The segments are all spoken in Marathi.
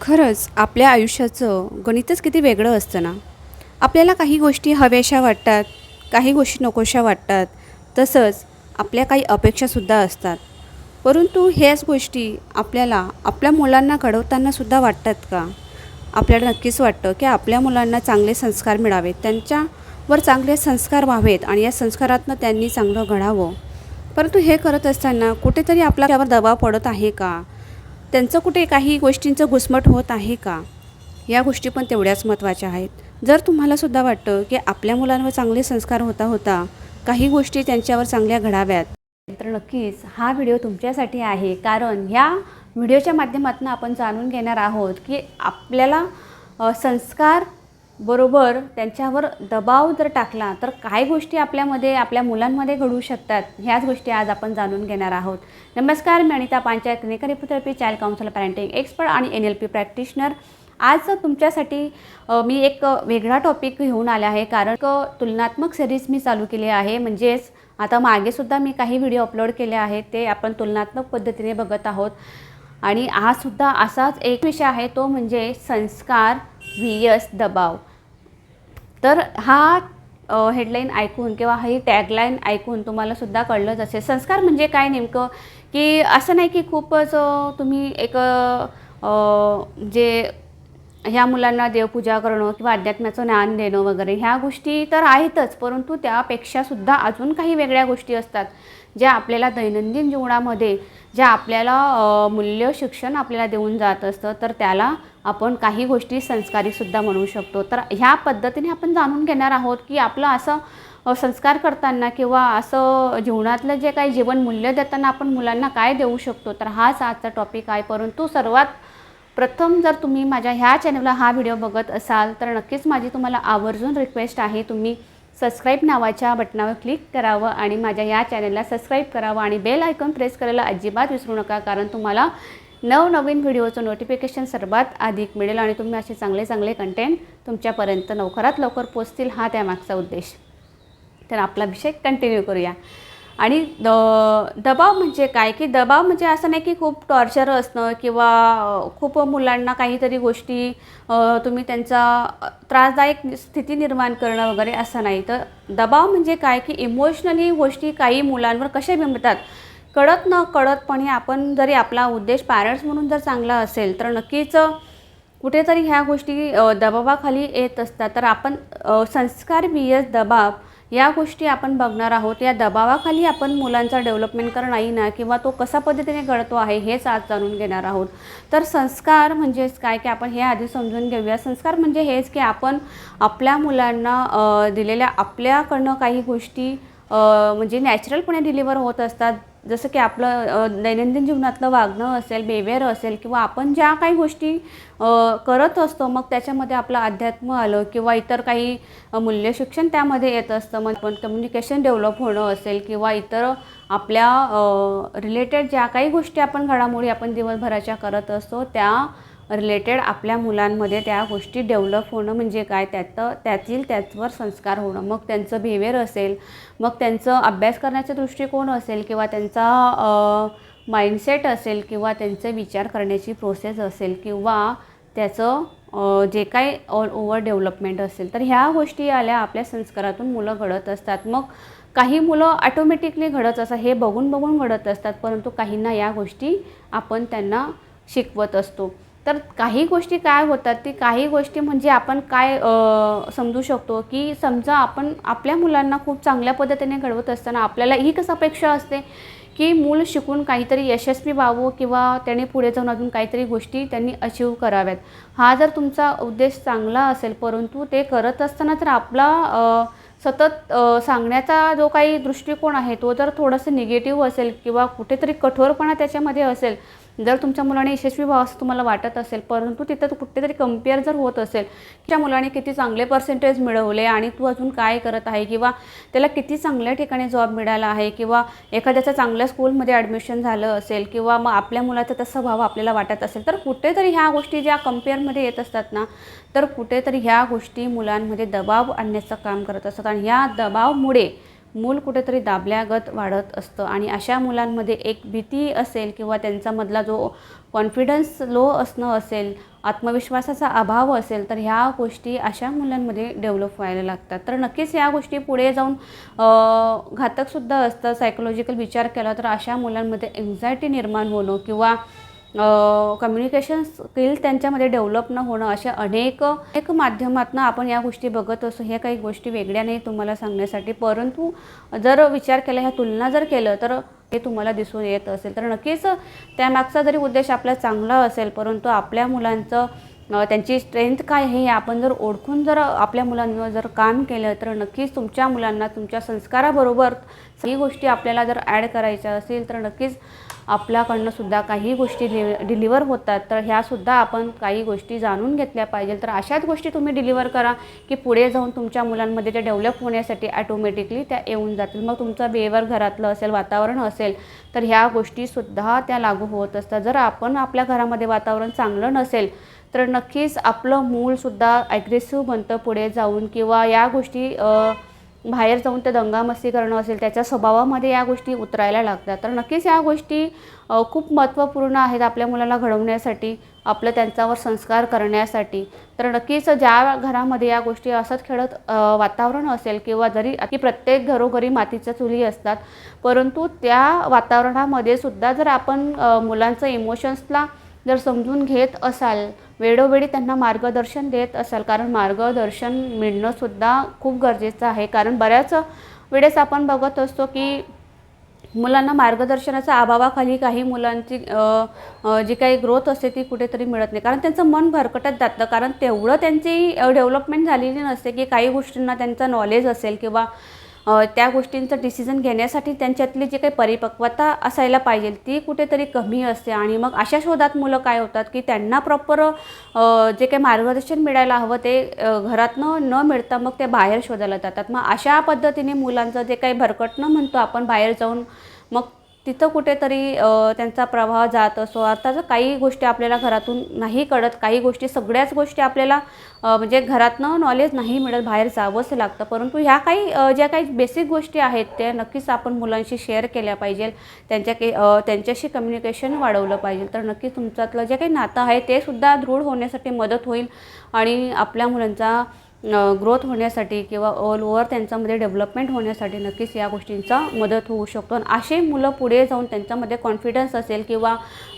खरंच आपल्या आयुष्याचं गणितच किती वेगळं असतं ना? आपल्याला काही गोष्टी हव्याशा वाटतात काही गोष्टी नकोशा वाटतात तसंच आपल्या काही अपेक्षासुद्धा असतात. परंतु ह्याच गोष्टी आपल्याला आपल्या मुलांना घडवतानासुद्धा वाटतात का? आपल्याला नक्कीच वाटतं की आपल्या मुलांना चांगले संस्कार मिळावेत त्यांच्यावर चांगले संस्कार व्हावेत आणि या संस्कारातनं त्यांनी चांगलं घडावं. परंतु हे करत असताना कुठेतरी आपल्यावर दबाव पडत आहे का? त्यांचं कुठे काही गोष्टींचं घुसमट होत आहे का? या गोष्टी पण तेवढ्याच महत्त्वाच्या आहेत. जर तुम्हालासुद्धा वाटतं की आपल्या मुलांवर चांगले संस्कार होता होता काही गोष्टी त्यांच्यावर चांगल्या घडाव्यात तर नक्कीच हा व्हिडिओ तुमच्यासाठी आहे. कारण ह्या व्हिडिओच्या माध्यमातून आपण जाणून घेणार आहोत की आपल्याला संस्कार बरोबर त्यांच्यावर दबाव जर टाकला तर काय गोष्टी आपल्यामध्ये आपल्या मुलांमध्ये घडू शकतात. ह्याच गोष्टी आज आपण जाणून घेणार आहोत. नमस्कार मी Anita Panchal clinical रिपोथेरपी child counsellor parenting expert आणि एन एल पी प्रॅक्टिशनर. आज तुमच्यासाठी मी एक वेगळा टॉपिक घेऊन आले आहे कारण तुलनात्मक सिरीज मी चालू केली आहे. म्हणजेच आता मागेसुद्धा मी काही व्हिडिओ अपलोड केले आहेत ते आपण तुलनात्मक पद्धतीने बघत आहोत. आणि आजसुद्धा असाच एक विषय आहे तो म्हणजे संस्कार व्ही एस दबाव. तर हा हेडलाईन ऐकून किंवा ही टॅगलाईन ऐकून तुम्हाला सुद्धा कळलंच असेल. संस्कार म्हणजे काय नेमकं? की असं नाही की खूपच तुम्ही एक जे ह्या मुलांना देवपूजा करणं किंवा अध्यात्माचं ज्ञान देणं वगैरे ह्या गोष्टी तर आहेतच. परंतु त्यापेक्षासुद्धा अजून काही वेगळ्या गोष्टी असतात. ज्या आपल्याला दैनंदिन जीवनामध्ये ज्या आपल्याला मूल्य शिक्षण आपल्याला देऊन जात असतं तर त्याला आपण काही गोष्टी संस्कारीसुद्धा म्हणू शकतो. तर ह्या पद्धतीने आपण जाणून घेणार आहोत की आपलं असं संस्कार करताना किंवा असं जीवनातलं जे काही जीवन मूल्य देताना आपण मुलांना काय देऊ शकतो तर हाच आजचा टॉपिक आहे. परंतु सर्वात प्रथम जर तुम्ही माझ्या ह्या चॅनलला हा व्हिडिओ बघत असाल तर नक्कीच माझी तुम्हाला आवर्जून रिक्वेस्ट आहे. तुम्ही सबस्क्राईब नावाच्या बटनावर क्लिक करावं आणि माझ्या या चॅनलला सबस्क्राईब करावं आणि बेल आयकॉन प्रेस करायला अजिबात विसरू नका कारण तुम्हाला नवनवीन व्हिडिओचं नोटिफिकेशन सर्वात अधिक मिळेल आणि तुम्ही असे चांगले चांगले कंटेंट तुमच्यापर्यंत लवकरात लवकर पोचतील हा त्यामागचा उद्देश. तर आपला विषय कंटिन्यू करूया. आणि द दबाव म्हणजे काय? की दबाव म्हणजे असं नाही की खूप टॉर्चर असणं किंवा खूप मुलांना काहीतरी गोष्टी तुम्ही त्यांचा त्रासदायक स्थिती निर्माण करणं वगैरे असं नाही. तर दबाव म्हणजे काय? की इमोशनली गोष्टी काही मुलांवर कशा बिंबतात? कळत न कळतपणे आपण जरी आपला उद्देश पॅरेंट्स म्हणून जर चांगला असेल तर नक्कीच कुठेतरी ह्या गोष्टी दबावाखाली येत असतात. तर आपण संस्कार बी दबाव या गोष्टी आपण बघणार आहोत. या दबावाखाली आपण मुलांचा डेव्हलपमेंट करणं नाही ना किंवा तो कसा पद्धतीने घडतो आहे हेच आज जाणून घेणार आहोत. तर संस्कार म्हणजेच काय की आपण हे आधी समजून घेऊया. संस्कार म्हणजे हेच की आपण आपल्या मुलांना दिलेल्या आपल्याकडनं काही गोष्टी म्हणजे नॅचरलपणे डिलिव्हर होत असतात. जसं की आपलं दैनंदिन जीवनातलं वागणं असेल बेवेअर असेल किंवा आपण ज्या काही गोष्टी करत असतो मग त्याच्यामध्ये आपलं अध्यात्म आलं किंवा इतर काही मूल्य शिक्षण त्यामध्ये येत असतं. मग पण कम्युनिकेशन डेव्हलप होणं असेल किंवा इतर आपल्या रिलेटेड ज्या काही गोष्टी आपण घडामोडी आपण दिवसभराच्या करत असतो त्या रिलेटेड आपल्या मुलांमध्ये त्या गोष्टी डेव्हलप होणं म्हणजे काय? त्यात त्यातील त्याचवर संस्कार होणं. मग त्यांचं बिहेवियर असेल मग त्यांचं अभ्यास करण्याचा दृष्टिकोन असेल किंवा त्यांचा माइंडसेट असेल किंवा त्यांचे विचार करण्याची प्रोसेस असेल किंवा त्याचं जे काही ऑल ओव्हर डेव्हलपमेंट असेल तर ह्या गोष्टी आल्या आपल्या संस्कारातून मुलं घडत असतात. मग काही मुलं ऑटोमॅटिकली घडत असतात. हे बघून बघून घडत असतात परंतु काहींना या गोष्टी आपण त्यांना शिकवत असतो. तर काही गोष्टी काय होतात ती काही गोष्टी म्हणजे आपण काय समजू शकतो की समजा आपण आपल्या मुलांना खूप चांगल्या पद्धतीने घडवत असताना आपल्याला ही कसं अपेक्षा असते की मूल शिकून काहीतरी यशस्वी व्हावं किंवा त्याने पुढे जाऊन अजून काहीतरी गोष्टी त्यांनी अचीव कराव्यात? हा जर तुमचा उद्देश चांगला असेल परंतु ते करत असताना तर आपला सतत सांगण्याचा जो काही दृष्टिकोन आहे तो जर थोडंसं निगेटिव्ह असेल किंवा कुठेतरी कठोरपणा त्याच्यामध्ये असेल जर तुमच्या मुलाने यशस्वी व्हावं असं तुम्हाला वाटत असेल परंतु तिथं कुठेतरी कंपेअर जर होत असेल की त्या मुलाने किती चांगले पर्सेंटेज मिळवले आणि तू अजून काय करत आहे किंवा त्याला किती चांगल्या ठिकाणी जॉब मिळाला आहे किंवा एखाद्याचं चांगल्या स्कूलमध्ये ॲडमिशन झालं असेल किंवा मग आपल्या मुलाचा तसं व्हावं आपल्याला वाटत असेल तर कुठेतरी ह्या गोष्टी ज्या कम्पेअरमध्ये येत असतात ना तर कुठेतरी ह्या गोष्टी मुलांमध्ये दबाव आणण्याचं काम करत असतात. आणि ह्या दबावमुळे मूल कुठेतरी दाबल्यागत वाढत असतं. आणि अशा मुलांमध्ये एक भीती असेल किंवा त्यांच्यामधला जो कॉन्फिडन्स लो असणं असेल आत्मविश्वासाचा अभाव असेल तर ह्या गोष्टी अशा मुलांमध्ये डेव्हलप व्हायला लागतात. तर नक्कीच ह्या गोष्टी पुढे जाऊन घातकसुद्धा असतं. सायकोलॉजिकल विचार केला तर अशा मुलांमध्ये एन्झायटी निर्माण होणं किंवा कम्युनिकेशन स्किल त्यांच्यामध्ये डेव्हलप न होणं अशा अनेक एक माध्यमातून आपण या गोष्टी बघत असतो. ह्या काही गोष्टी वेगळ्या नाही तुम्हाला सांगण्यासाठी. परंतु जर विचार केला ह्या तुलना जर केलं तर हे तुम्हाला दिसून येत असेल. तर नक्कीच त्यामागचा जरी उद्देश आपला चांगला असेल परंतु आपल्या मुलांचं त्यांची स्ट्रेंथ काय आहे हे आपण जर ओळखून जर आपल्या मुलांवर जर काम केलं तर नक्कीच तुमच्या मुलांना तुमच्या संस्काराबरोबर सगळी गोष्टी आपल्याला जर ॲड करायच्या असेल तर नक्कीच आपल्याकडनं सुद्धा काही गोष्टी डि डिलिव्हर होतात. तर ह्यासुद्धा आपण काही गोष्टी जाणून घेतल्या पाहिजे. तर अशाच गोष्टी तुम्ही डिलिव्हर करा की पुढे जाऊन तुमच्या मुलांमध्ये त्या डेव्हलप होण्यासाठी ॲटोमॅटिकली त्या येऊन जातील. मग तुमचं बेवर घरातलं असेल वातावरण असेल तर ह्या गोष्टीसुद्धा त्या लागू होत असतात. जर आपण आपल्या घरामध्ये वातावरण चांगलं नसेल तर नक्कीच आपलं मूलसुद्धा ॲग्रेसिव्ह बनतं पुढे जाऊन किंवा या गोष्टी बाहेर जाऊन ते दंगामस्ती करणं असेल त्याच्या स्वभावामध्ये या गोष्टी उतरायला लागतात. तर नक्कीच या गोष्टी खूप महत्त्वपूर्ण आहेत आपल्या मुलाला घडवण्यासाठी आपलं त्यांच्यावर संस्कार करण्यासाठी. तर नक्कीच ज्या घरामध्ये या गोष्टी असत खेळत वातावरण असेल किंवा जरी की प्रत्येक घरोघरी मातीच्या चुली असतात परंतु त्या वातावरणामध्ये सुद्धा जर आपण मुलांचं इमोशन्सला जर समजून घेत असाल वेळोवेळी त्यांना मार्गदर्शन देत असाल कारण मार्गदर्शन मिळणंसुद्धा खूप गरजेचं आहे. कारण बऱ्याच वेळेस आपण बघत असतो की मुलांना मार्गदर्शनाच्या अभावाखाली काही मुलांची जी काही ग्रोथ असते ती कुठेतरी मिळत नाही. कारण त्यांचं मन भरकटत जातं. कारण तेवढं त्यांची डेव्हलपमेंट झालेली नसते की काही गोष्टींना त्यांचं नॉलेज असेल किंवा त्या गोष्टींचं डिसिजन घेण्यासाठी त्यांच्यातली जी काही परिपक्वता असायला पाहिजे ती कुठेतरी कमी असते. आणि मग अशा शोधात मुलं काय होतात की त्यांना प्रॉपर जे काही मार्गदर्शन मिळायला हवं ते घरातनं न मिळता मग ते बाहेर शोधायला जातात. मग अशा पद्धतीने मुलांचं जे काही भरकटणं म्हणतो आपण बाहेर जाऊन मग तिथं कुठेतरी त्यांचा प्रवाह जात असो आता जर काही गोष्टी आपल्याला घरातून नाही कळत. काही गोष्टी सगळ्याच गोष्टी आपल्याला म्हणजे घरातनं नॉलेज नाही मिळत बाहेर जावंच लागतं. परंतु ह्या काही ज्या काही बेसिक गोष्टी आहेत त्या नक्कीच आपण मुलांशी शेअर केल्या पाहिजे. त्यांच्या के त्यांच्याशी कम्युनिकेशन वाढवलं पाहिजे. तर नक्कीच तुमच्यातलं जे काही नातं आहे ते सुद्धा दृढ होण्यासाठी मदत होईल आणि आपल्या मुलांचा ग्रोथ होण्यासाठी किंवा ऑल ओव्हर त्यांच्यामध्ये डेव्हलपमेंट होण्यासाठी नक्कीच या गोष्टींचा मदत होऊ शकतो. आणि असे मुलं पुढे जाऊन त्यांच्यामध्ये कॉन्फिडन्स असेल किंवा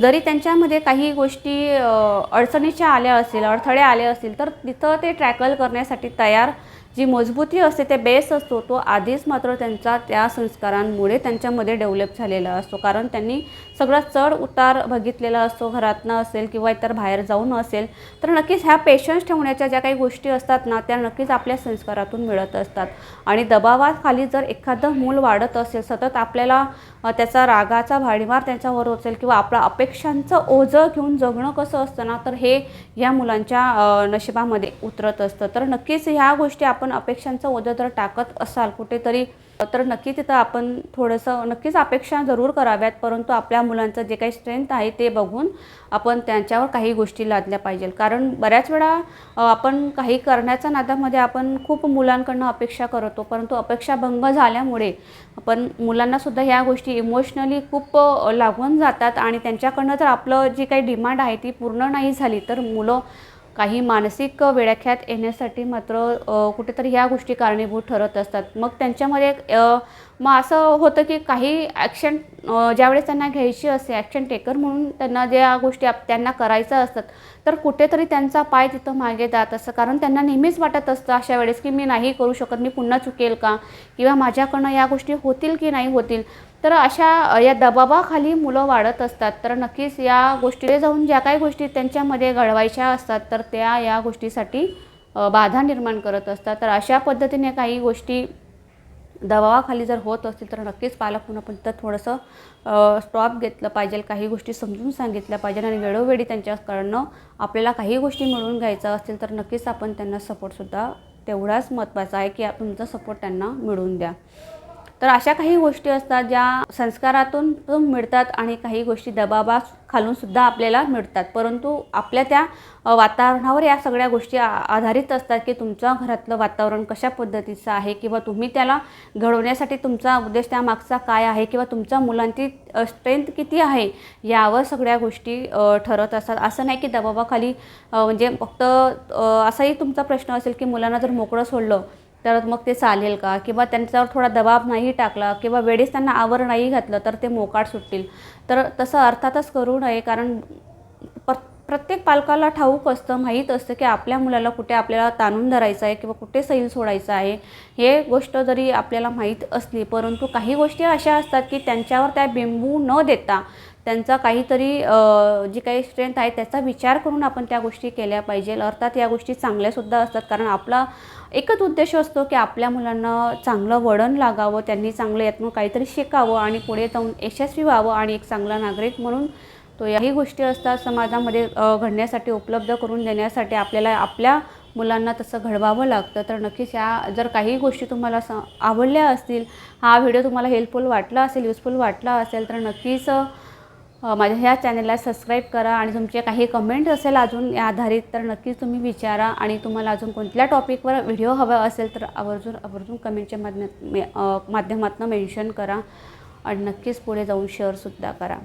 जरी त्यांच्यामध्ये काही गोष्टी अडचणीच्या आल्या असेल अडथळे आले असतील तर तिथं ते ट्रॅकल करण्यासाठी तयार जी मजबूती असते ते बेस असतो तो आधीच मात्र त्यांचा त्या संस्कारांमुळे त्यांच्यामध्ये डेव्हलप झालेला असतो. कारण त्यांनी सगळा चढ उतार बघितलेला असतो घरातनं असेल किंवा इतर बाहेर जाऊन असेल तर नक्कीच ह्या पेशन्स ठेवण्याच्या ज्या काही गोष्टी असतात ना त्या नक्कीच आपल्या संस्कारातून मिळत असतात. आणि दबावाखाली जर एखादं मूल वाढत असेल सतत आपल्याला त्याचा रागाचा भाडीमार त्याच्यावर असेल किंवा आपलं अपेक्षांचं ओझं घेऊन जगणं कसं असतं ना तर हे या मुलांच्या नशिबामध्ये उतरत असतं. तर नक्कीच ह्या गोष्टी आपण अपेक्षांचं ओझं जर टाकत असाल कुठेतरी तर नक्की तिथं आपण थोडंसं नक्कीच अपेक्षा जरूर कराव्यात परंतु आपल्या मुलांचं जे काही स्ट्रेंथ आहे ते बघून आपण त्यांच्यावर काही गोष्टी लादल्या पाहिजे कारण बऱ्याच वेळा आपण काही करण्याच्या नादामध्ये आपण खूप मुलांकडनं अपेक्षा करतो परंतु अपेक्षाभंग झाल्यामुळे आपण मुलांनासुद्धा ह्या गोष्टी इमोशनली खूप लागून जातात आणि त्यांच्याकडनं जर आपलं जी काही डिमांड आहे ती पूर्ण नाही झाली तर मुलं काही मानसिक वेळाख्यात येण्यासाठी मात्र कुठेतरी ह्या गोष्टी कारणीभूत ठरत असतात. मग त्यांच्यामध्ये मग असं होतं की काही ॲक्शन ज्यावेळेस त्यांना घ्यायची असते ॲक्शन टेकर म्हणून त्यांना ज्या गोष्टी आप त्यांना करायच्या असतात तर कुठेतरी त्यांचा पाय तिथं मागे जात असतं. कारण त्यांना नेहमीच वाटत असतं अशा वेळेस की मी नाही करू शकत मी पुन्हा चुकेल का? किंवा माझ्याकडनं या गोष्टी होतील की नाही होतील? तर अशा या दबावाखाली मुलं वाढत असतात. तर नक्कीच या गोष्टी जाऊन ज्या काही गोष्टी त्यांच्यामध्ये घडवायच्या असतात तर त्या या गोष्टीसाठी बाधा निर्माण करत असतात. तर अशा पद्धतीने काही गोष्टी दबावाखाली जर होत असतील तर नक्कीच पालक म्हणून आपण तर थोडंसं स्टॉप घेतलं पाहिजे. काही गोष्टी समजून सांगितल्या पाहिजे आणि वेळोवेळी त्यांच्याकडनं आपल्याला काही गोष्टी मिळवून घ्यायचं असतील तर नक्कीच आपण त्यांना सपोर्टसुद्धा तेवढाच महत्त्वाचा आहे की तुमचा सपोर्ट त्यांना मिळवून द्या. तर अशा काही गोष्टी असतात ज्या संस्कारातून मिळतात आणि काही गोष्टी दबाबा खालून सुद्धा आपल्याला मिळतात. परंतु आपल्या त्या वातावरणावर या सगळ्या गोष्टी आधारित असतात की तुमच्या घरातलं वातावरण कशा पद्धतीचं आहे किंवा तुम्ही त्याला घडवण्यासाठी तुमचा उद्देश त्यामागचा काय आहे किंवा तुमच्या मुलांची स्ट्रेंथ किती आहे यावर सगळ्या गोष्टी ठरत असतात. असं नाही की दबावाखाली म्हणजे फक्त असाही तुमचा प्रश्न असेल की मुलांना जर मोकळं सोडलं तर मग ते चालेल का? किंवा त्यांच्यावर थोडा दबाव नाही टाकला किंवा वेळेस त्यांना आवर नाही घातलं तर ते मोकाट सुटतील. तर तसं अर्थातच करू नये कारण प्रत्येक पालकाला ठाऊक असतं माहीत असतं की आपल्या मुलाला कुठे आपल्याला ताणून धरायचं आहे किंवा कुठे सैल सोडायचं आहे हे गोष्ट जरी आपल्याला माहीत असली परंतु काही गोष्टी अशा असतात की त्यांच्यावर त्या बिंबू न देता त्यांचा काहीतरी जी काही स्ट्रेंथ आहे त्याचा विचार करून आपण त्या गोष्टी केल्या पाहिजेल अर्थात या गोष्टी चांगल्यासुद्धा असतात. कारण आपला एकच उद्देश असतो की आपल्या मुलांना चांगलं वळण लागावं त्यांनी चांगलं यातून काहीतरी शिकावं आणि पुढे जाऊन यशस्वी व्हावं आणि एक चांगला नागरिक म्हणून तो याही गोष्टी असतात समाजामध्ये घडण्यासाठी उपलब्ध करून देण्यासाठी आपल्याला आपल्या मुलांना तसं घडवावं लागतं. तर नक्कीच या जर काही गोष्टी तुम्हाला स आवडल्या असतील हा व्हिडिओ तुम्हाला हेल्पफुल वाटला असेल युजफुल वाटला असेल तर नक्कीच माझ्या ह्या चॅनलला सबस्क्राईब करा आणि तुमचे काही कमेंट असेल अजून या आधारित तर नक्कीच तुम्ही विचारा आणि तुम्हाला अजून कोणत्या टॉपिकवर व्हिडिओ हवा असेल तर आवर्जून आवर्जून कमेंटच्या माध्यमात माध्यमातून मेन्शन करा आणि नक्कीच पुढे जाऊन शेअरसुद्धा करा.